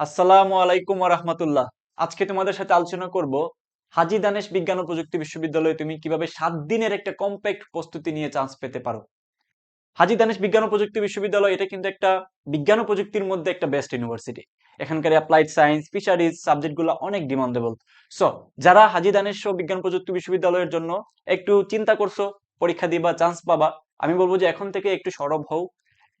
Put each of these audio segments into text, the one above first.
আসসালামু আলাইকুম রহমতুল্লাহ। আজকে তোমাদের সাথে আলোচনা করব হাজি দানেশ বিজ্ঞান ও প্রযুক্তি বিশ্ববিদ্যালয়ে তুমি কীভাবে সাত দিনের একটা কম্প্যাক্ট প্রস্তুতি নিয়ে চান্স পেতে পারো। হাজি দানেশ বিজ্ঞান ও প্রযুক্তি বিশ্ববিদ্যালয় এটা কিন্তু একটা বিজ্ঞান ও প্রযুক্তির মধ্যে একটা বেস্ট ইউনিভার্সিটি এখানকার অ্যাপ্লাইড সায়েন্স ফিশারিজ সাবজেক্টগুলো অনেক ডিমান্ডেবল সো যারা হাজি দানেশ ও বিজ্ঞান প্রযুক্তি বিশ্ববিদ্যালয়ের জন্য একটু চিন্তা করছ, পরীক্ষা দিবা চান্স পাবা, আমি বলব যে এখন থেকে একটু সরব হও।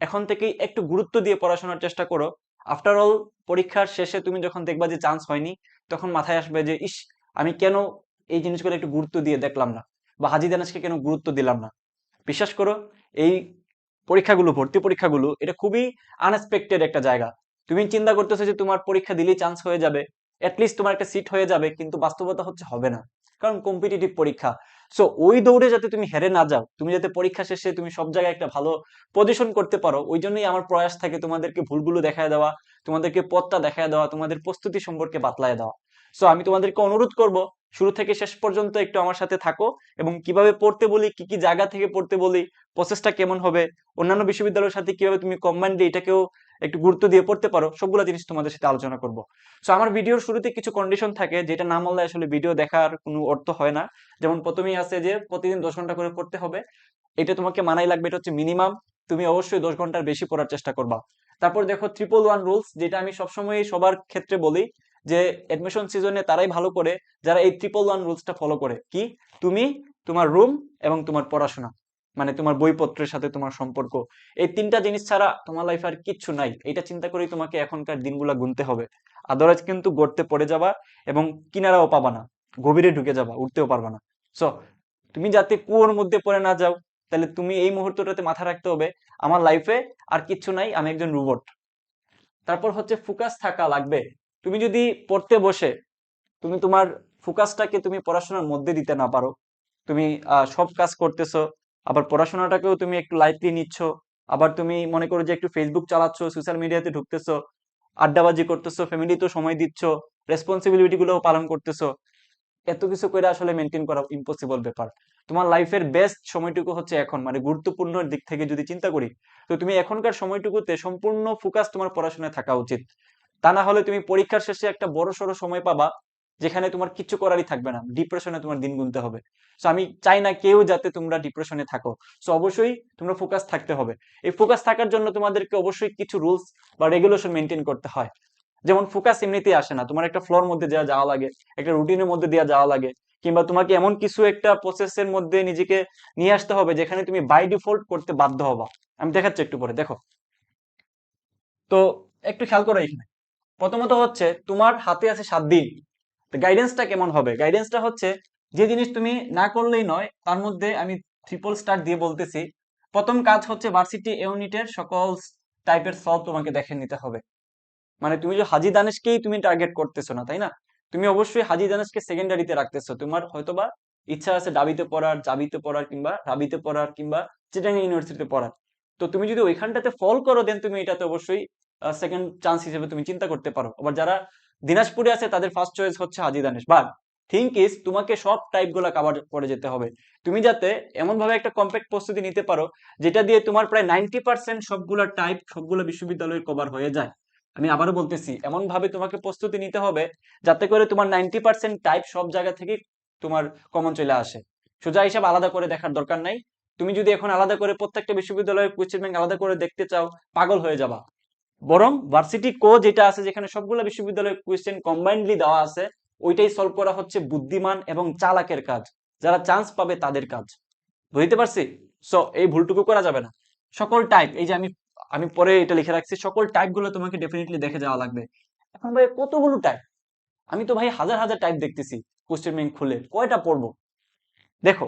এখন থেকেই একটু গুরুত্ব দিয়ে পড়াশোনার চেষ্টা করো। আফটার অল পরীক্ষার শেষে তুমি যখন দেখবা যে চান্স হয়নি, তখন মাথায় আসবে যে, ইস, আমি কেন এই জিনিসগুলো একটু গুরুত্ব দিয়ে দেখলাম না? বা হাজি দানেশকে কেন গুরুত্ব দিলাম না? বিশ্বাস করো, এই পরীক্ষাগুলো, ভর্তি পরীক্ষাগুলো, এটা খুবই আনএক্সপেক্টেড একটা জায়গা। তুমি চিন্তা করতেছো যে তোমার পরীক্ষা দিলেই চান্স হয়ে যাবে অ্যাটলিস্ট তোমার একটা সিট হয়ে যাবে, কিন্তু বাস্তবতা হচ্ছে হবে না। কারণ কম্পিটিটিভ পরীক্ষা। সো ওই দৌড়ে যাতে তুমি হেরে না যাও, তুমি যাতে পরীক্ষা শেষে তুমি সব জায়গায় একটা ভালো পজিশন করতে পারো, ওই জন্যই আমার প্রয়াস থাকে তোমাদেরকে ভুলগুলো দেখায় দেওয়া, তোমাদেরকে পথটা দেখায় দেওয়া, তোমাদের প্রস্তুতি সম্পর্কে বাতলায় দেওয়া। সো আমি তোমাদেরকে অনুরোধ করব, শুরু থেকে শেষ পর্যন্ত একটু আমার সাথে থাকো এবং কীভাবে পড়তে বলি, কি কি জায়গা থেকে পড়তে বলি প্রসেসটা কেমন হবে, অন্যান্য বিশ্ববিদ্যালয়ের সাথে কীভাবে তুমি কম্বাইন্ড এটাকেও একটু গুরুত্ব দিয়ে পড়তে পারো, সবগুলো জিনিস তোমাদের সাথে আলোচনা করব। সো আমার ভিডিওর শুরুতে কিছু কন্ডিশন থাকে যেটা না মানলে আসলে ভিডিও দেখার কোনো অর্থ হয় না। যেমন প্রথমেই আছে যে প্রতিদিন দশ ঘণ্টা করে পড়তে হবে। এটা তোমাকে মানাই লাগবে, এটা হচ্ছে মিনিমাম তুমি অবশ্যই দশ ঘণ্টার বেশি পড়ার চেষ্টা করবা। তারপর দেখো ট্রিপল ওয়ান রুলস যেটা আমি সবসময় সবার ক্ষেত্রে বলি যে অ্যাডমিশন সিজনে তারাই ভালো করে যারা এই ট্রিপল ওয়ান রুলসটা ফলো করে। কি? তুমি, তোমার রুম এবং তোমার পড়াশোনা। মানে তোমার বইপত্রের সাথে তোমার সম্পর্ক। এই তিনটা জিনিস ছাড়া তোমার লাইফ আর কিচ্ছু নাই। এটা চিন্তা করেই তোমাকে এখনকার দিনগুলা গুনতে হবে। আদারওয়াইজ কিন্তু গড়তে পড়ে যাবা এবং কিনারাও পাবা না। গভীরে ঢুকে যাবা, উঠতেও পারবা না। সো তুমি যাতে কুয়োর মধ্যে পড়ে না যাও, তাহলে তুমি এই মুহূর্তটাতে মাথা রাখতে হবে, আমার লাইফে আর কিচ্ছু নাই, আমি একজন রোবট তারপর হচ্ছে ফোকাস থাকা লাগবে। তুমি যদি পড়তে বসে, তুমি তোমার ফোকাসটাকে তুমি পড়াশোনার মধ্যে দিতে না পারো, তুমি সব কাজ করতেছো আবার পড়াশোনাটাকেও তুমি একটু লাইটলি নিচ্ছ, আবার তুমি মনে করো যে একটু ফেসবুক চালাচ্ছ সোশ্যাল মিডিয়াতে ঢুকতেছো, আড্ডাবাজি করতেছো ফ্যামিলি ফ্যামিলিতেও সময় দিচ্ছ রেসপন্সিবিলিটি গুলোও পালন করতেছো, এত কিছু করে আসলে মেনটেন করা ইম্পসিবল ব্যাপার। তোমার লাইফের বেস্ট সময়টুকু হচ্ছে এখন মানে গুরুত্বপূর্ণ দিক থেকে যদি চিন্তা করি, তো তুমি এখনকার সময়টুকুতে সম্পূর্ণ ফোকাস তোমার পড়াশোনায় থাকা উচিত। তা না হলে তুমি পরীক্ষার শেষে একটা বড় সড়ো সময় পাবা যেখানে তোমার কিচ্ছু করারই থাকবে না ডিপ্রেশনে তোমার দিন গুনতে হবে। সো আমি চাই না কেউ যাতে তোমরা ডিপ্রেশনে থাকো। সো অবশ্যই তোমরা ফোকাস থাকতে হবে। এই ফোকাস থাকার জন্য তোমাদেরকে অবশ্যই কিছু রুলস বা রেগুলেশন মেনটেন করতে হয়। যেমন ফোকাস এমনিতেই আসে না। তোমার একটা ফ্লোর মধ্যে দেওয়া যাওয়া লাগে, একটা রুটিনের মধ্যে দেওয়া যাওয়া লাগে, কিংবা তোমাকে এমন কিছু একটা প্রসেসের মধ্যে নিজেকে নিয়ে আসতে হবে, যেখানে তুমি বাই ডিফল্ট করতে বাধ্য হবা। আমি দেখাচ্ছি একটু পরে, দেখো। তো, একটু খেয়াল করো এখানে। প্রথমত হচ্ছে, তোমার হাতে আছে সাত দিন। গাইডেন্সটা কেমন হবে? গাইডেন্সটা হচ্ছে, যে জিনিস তুমি না করলেই নয়, তার মধ্যে আমি ট্রিপল স্টার দিয়ে বলতেছি। প্রথম কাজ হচ্ছে ভার্সিটি ইউনিটের সকল টাইপের সলভ তোমাকে দেখে নিতে হবে। মানে তুমি যে হাজি দানেশকেই তুমি টার্গেট করতেছো না, তাই না? তুমি অবশ্যই হাজি দানেশকে সেকেন্ডারিতে রাখতেছো। তোমার হয়তোবা ইচ্ছা আছে ডাবিতে পড়ার, জাবিতে পড়ার কিংবা রাবিতে পড়ার কিংবা চিটাং ইউনিভার্সিটিতে পড়ার। তো তুমি যদি ওইখানটাতে ফল করো দেন তুমি এটাতে অবশ্যই সেকেন্ড চান্স হিসেবে তুমি চিন্তা করতে পারো। আবার যারা দিনাজপুরে আছে, তাদের ফার্স্ট চয়েস হচ্ছে Haji Danesh. But think is তোমাকে সব টাইপগুলা কাভার করে যেতে হবে। তুমি যাতে এমন ভাবে একটা কম্প্যাক্ট প্রস্তুতি নিতে পারো, যেটা দিয়ে তোমার প্রায় নাইনটি পার্সেন্ট সবগুলা টাইপ সবগুলো বিশ্ববিদ্যালয়ের কভার হয়ে যায়। আমি আবারও বলতেছি এমন ভাবে তোমাকে প্রস্তুতি নিতে হবে, যাতে করে তোমার নাইনটি পার্সেন্ট টাইপ সব জায়গা থেকে তোমার কমন চলে আসে। সোজা হিসাব আলাদা করে দেখার দরকার নাই। তুমি যদি এখন আলাদা করে প্রত্যেকটা বিশ্ববিদ্যালয়ের কোয়েশ্চেন ব্যাংক আলাদা করে দেখতে চাও, পাগল হয়ে যাবা। বরং ভার্সিটি কো যেটা আছে, যেখানে সবগুলো বিশ্ববিদ্যালয়ের কোয়েশ্চেন কম্বাইন্ডলি দেওয়া আছে, ওইটাই সলভ করা হচ্ছে বুদ্ধিমান এবং চালাকের কাজ। যারা চান্স পাবে তাদের কাজ। বুঝতে পারছি? সো এই ভুলটুকু করা যাবে না। সকল টাইপ এই যে আমি আমি পরে এটা লিখে রাখছি, সকল টাইপগুলো তোমাকে ডেফিনেটলি দেখে যাওয়া লাগবে। এখন ভাই কতগুলো টাইপ আমি তো ভাই হাজার হাজার টাইপ দেখতেছি কোশ্চেন ব্যাংক খুলে। কয়টা পড়ব? দেখো,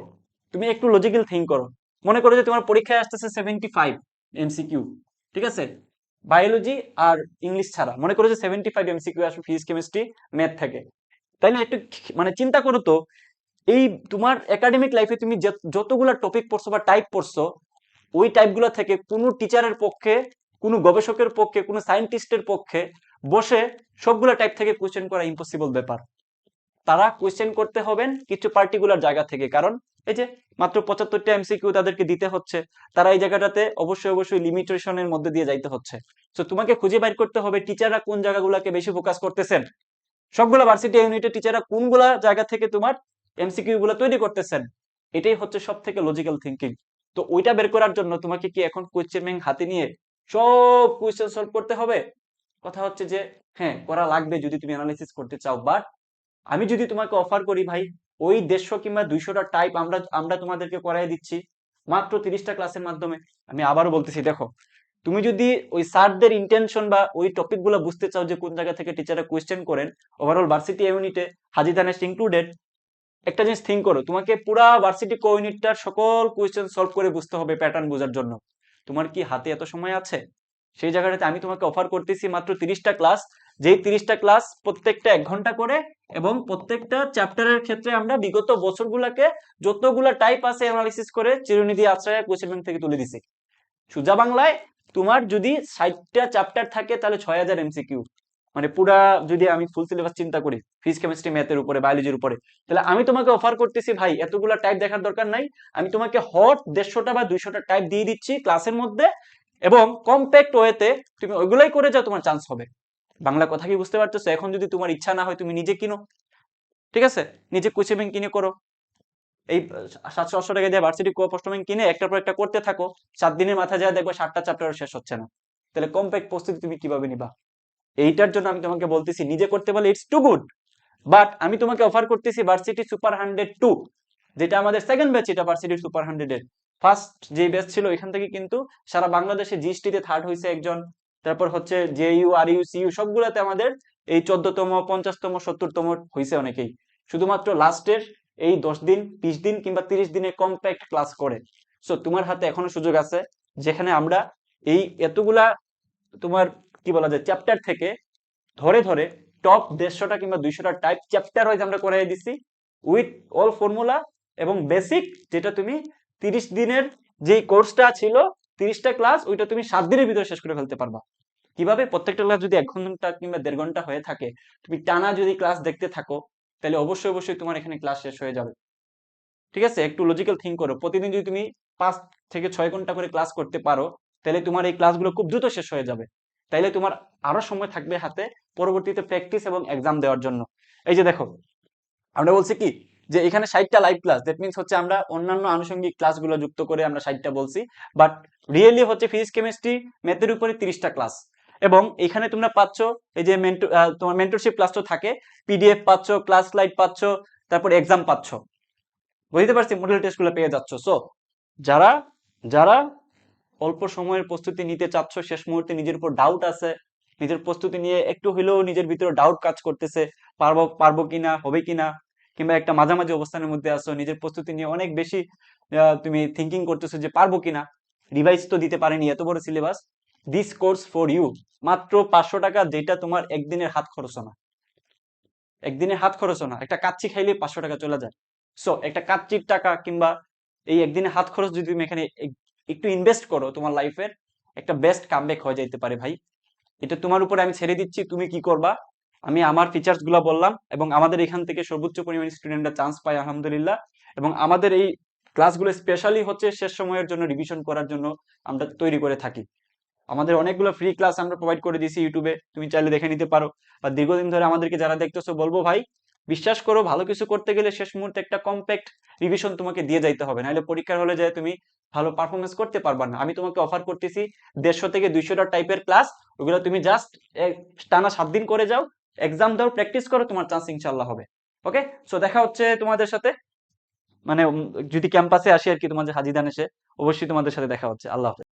তুমি একটু লজিক্যাল থিঙ্ক করো। মনে করো যে তোমার পরীক্ষায় আসতেছে সেভেন্টি ফাইভ এমসিকিউ ঠিক আছে? বায়োলজি আর ইংলিশ ছাড়া। মনে করো যে সেভেন্টি ফাইভ এমসিকিউ আসবে ফিজিক্স কেমিস্ট্রি ম্যাথ থেকে। তাই না একটু মানে চিন্তা করো তো, এই তোমার একাডেমিক লাইফে তুমি যতগুলা টপিক পড়ছো বা টাইপ পড়ছো, ওই টাইপগুলো থেকে কোনো টিচারের পক্ষে, কোনো গবেষকের পক্ষে, কোনো সায়েন্টিস্টের পক্ষে বসে সবগুলো টাইপ থেকে কোয়েশ্চেন করা ইম্পসিবল ব্যাপার। তারা কোয়েশ্চেন করতে হবেন কিছু পার্টিকুলার জায়গা থেকে। কারণ এই যে মাত্র পঁচাত্তরটা এমসিকিউ তাদেরকে দিতে হচ্ছে, তারা এই জায়গাটাতে অবশ্যই অবশ্যই লিমিটেশনের মধ্যে দিয়ে যাইতে হচ্ছে। তো তোমাকে খুঁজে বাইর করতে হবে টিচাররা কোন জায়গাগুলোকে বেশি ফোকাস করতেছেন। সবগুলা ভার্সিটি ইউনিটের টিচাররা কোনগুলা জায়গা থেকে তোমার এমসিকিউ গুলো তৈরি করতেছেন? এটাই হচ্ছে সব থেকে লজিক্যাল থিঙ্কিং তো ওইটা বের করার জন্য তোমাকে কি এখন কোয়েশ্চেন ব্যাংক হাতে নিয়ে সব কোয়েশ্চেন সলভ করতে হবে? কথা হচ্ছে যে হ্যাঁ করা লাগবে যদি তুমি অ্যানালাইসিস করতে চাও। বাট আমি যদি তোমাকে অফার করি ভাই ওই দেড়শো কিংবা দুইশোটা টাইপ আমরা আমরা তোমাদেরকে করাই দিচ্ছি। মাত্র তিরিশটা ক্লাসের মাধ্যমে। আমি আবারও বলতেছি, দেখো, তুমি যদি ওই স্যারদের ইন্টেনশন বা ওই টপিকগুলো বুঝতে চাও যে কোন জায়গা থেকে টিচাররা কোয়েশ্চেন করেন ওভারঅল ভার্সিটি ইউনিটে হাজি দানেশ ইনক্লুডেড একটা জিনিস থিঙ্ক করো, তোমাকে পুরা ভার্সিটি কো ইউনিটটার সকল কোয়েশ্চেন সলভ করে বুঝতে হবে প্যাটার্ন বোঝার জন্য। তোমার কি হাতে এত সময় আছে? সেই জায়গাটাতে আমি তোমাকে অফার করতেছি মাত্র তিরিশটা ক্লাস যেই তিরিশটা ক্লাস প্রত্যেকটা এক ঘণ্টা করে এবং প্রত্যেকটা চ্যাপ্টারের ক্ষেত্রে আমরা বিগত বছরগুলোকে যতগুলা টাইপ আছে অ্যানালিসিস করে চিরুনিধি আশ্রয় কোয়েশ্চেন ব্যাংক থেকে তুলে দিছি। সুজা বাংলায় তোমার যদি ষাটটা চ্যাপ্টার থাকে তাহলে ছয় হাজার এমসিকিউ মানে পুরা যদি আমি ফুল সিলেবাস চিন্তা করি ফিজিক্স কেমিস্ট্রি ম্যাথের উপরে বায়োলজির উপরে। তাহলে আমি তোমাকে অফার করতেছি ভাই, এতগুলা টাইপ দেখার দরকার নাই। আমি তোমাকে হট দেড়শোটা বা দুইশোটা টাইপ দিয়ে দিচ্ছি ক্লাসের মধ্যে। এবং কম্প্যাক্ট ওয়েতে তুমি ওইগুলাই করে যাও, তোমার চান্স হবে। বাংলা কথা কি বুঝতে পারতেছো? এখন যদি তোমার ইচ্ছা না হয়, তুমি নিজে কিনো। ঠিক আছে? নিজে কোচিং ব্যাংক কিনে করো। এই সাতশো আটশো টাকা দিয়ে ভার্সিটি কোঅপস্টমেন্ট কিনে একটার পর একটা করতে থাকো। সাত দিনের মাথায় যায় দেখবে, সাতটা চ্যাপ্টার শেষ হচ্ছে না। তাহলে কম্প্যাক্ট প্রস্তুতি তুমি কীভাবে নিবা? এইটার জন্য আমি তোমাকে বলতেছি, নিজে করতে পারলে ইটস টু গুড বাট আমি তোমাকে অফার করতেছি ভার্সিটি সুপার হান্ড্রেড টু যেটা আমাদের সেকেন্ড ব্যাচ এটা ভার্সিটি সুপার হান্ড্রেড এর। ফার্স্ট যে ব্যাচ ছিল এখান থেকে কিন্তু সারা বাংলাদেশে জিএসটিতে থার্ড হয়েছে একজন। তারপর হচ্ছে J U R U C U সবগুলোতে আমাদের এই চোদ্দতম, পঞ্চাশতম, সত্তরতম হয়েছে অনেকেই। শুধুমাত্র লাস্টের এই দশ দিন বিশ দিন কিংবা তিরিশ দিনে কম্প্যাক্ট ক্লাস করে। সো তোমার হাতে এখনও সুযোগ আছে, যেখানে আমরা এই এতগুলা তোমার কি বলা যায় চ্যাপ্টার থেকে ধরে ধরে টপ দেড়শোটা কিংবা দুইশোটা টাইপ চ্যাপ্টার ওয়াইজ আমরা করাই দিছি উইথ অল ফর্মুলা এবং বেসিক যেটা তুমি তিরিশ দিনের যে কোর্সটা ছিল, তিরিশটা ক্লাস ওইটা তুমি সাত দিনের ভিতরে শেষ করে ফেলতে পারবা। কীভাবে? প্রত্যেকটা ক্লাস যদি এক ঘণ্টা কিংবা দেড় ঘণ্টা হয়ে থাকে, তুমি টানা যদি ক্লাস দেখতে থাকো, তাহলে অবশ্যই অবশ্যই তোমার এখানে ক্লাস শেষ হয়ে যাবে। ঠিক আছে? একটু লজিক্যাল থিঙ্ক করো। প্রতিদিন যদি তুমি পাঁচ থেকে ছয় ঘণ্টা করে ক্লাস করতে পারো, তাহলে তোমার এই ক্লাসগুলো খুব দ্রুত শেষ হয়ে যাবে। তাইলে তোমার আরও সময় থাকবে হাতে পরবর্তীতে প্র্যাকটিস এবং এক্সাম দেওয়ার জন্য। এই যে দেখো, আমরা বলছি কি? যে এখানে ষাটটা লাইভ ক্লাস দ্যাট মিনস হচ্ছে আমরা অন্যান্য আনুষঙ্গিক ক্লাসগুলো যুক্ত করে আমরা ষাটটা বলছি বাট রিয়েলি হচ্ছে ফিজিক্স কেমিস্ট্রি ম্যাথের উপরে তিরিশটা ক্লাস এবং এখানে তোমরা পাচ্ছ এই যে তোমার মেন্টরশিপ ক্লাস তো থাকে পিডিএফ পাচ্ছ ক্লাস লাইট পাচ্ছ, তারপর এক্সাম পাচ্ছ। বুঝতে পারছি? মডেল টেস্টগুলো পেয়ে যাচ্ছ। সো যারা যারা অল্প সময়ের প্রস্তুতি নিতে চাচ্ছ, শেষ মুহূর্তে নিজের উপর ডাউট আছে, নিজের প্রস্তুতি নিয়ে একটু হলেও নিজের ভিতরে ডাউট কাজ করতেছে, পারব পারব কিনা, হবে কিনা কিংবা একটা মাঝামাঝি অবস্থানের মধ্যে আছো, নিজের প্রস্তুতি নিয়ে অনেক বেশি তুমি থিঙ্কিং করতেছো যে পারব কিনা রিভাইজ তো দিতে পারেনি এত বড় syllabus this course for you মাত্র পাঁচশো টাকা যেটা তোমার একদিনের হাত খরচ না একদিনের হাত খরচ না, একটা কাচ্চি খাইলে পাঁচশো টাকা চলে যায়। সো একটা কাচ্চির টাকা কিংবা এই একদিনের হাত খরচ যদি তুমি এখানে একটু ইনভেস্ট করো তোমার লাইফের একটা বেস্ট কামব্যাক হয়ে যাইতে পারে ভাই। এটা তোমার উপরে আমি ছেড়ে দিচ্ছি, তুমি কি করবা? আমি আমার ফিচার্সগুলো বললাম এবং আমাদের এখান থেকে সর্বোচ্চ পরিমাণ স্টুডেন্টরা চান্স পায়, আলহামদুলিল্লাহ। এবং আমাদের এই ক্লাসগুলো স্পেশালি হচ্ছে শেষ সময়ের জন্য রিভিশন করার জন্য আমরা তৈরি করে থাকি। আমাদের অনেকগুলো ফ্রি ক্লাস আমরা প্রোভাইড করে দিয়েছি ইউটিউবে তুমি চাইলে দেখে নিতে পারো। বা দীর্ঘদিন ধরে আমাদেরকে যারা দেখতেছো, বলব ভাই, বিশ্বাস করো, ভালো কিছু করতে গেলে শেষ মুহূর্তে একটা কম্প্যাক্ট রিভিশন তোমাকে দিয়ে যাইতে হবে। নাহলে পরীক্ষার হলে যায় তুমি ভালো পারফরমেন্স করতে পারবা না। আমি তোমাকে অফার করতেছি দেড়শো থেকে দুইশোটা টাইপের ক্লাস ওগুলো তুমি জাস্ট টানা সাত দিন করে যাও এক্সাম দাও প্র্যাকটিস করো, তোমার চান্স ইনশাল্লাহ হবে। ওকে সো দেখা হচ্ছে তোমাদের সাথে। মানে যদি ক্যাম্পাসে আসি আর কি তোমাদের হাজিদান এসে, অবশ্যই তোমাদের সাথে দেখা হচ্ছে। আল্লাহ হাফেজ।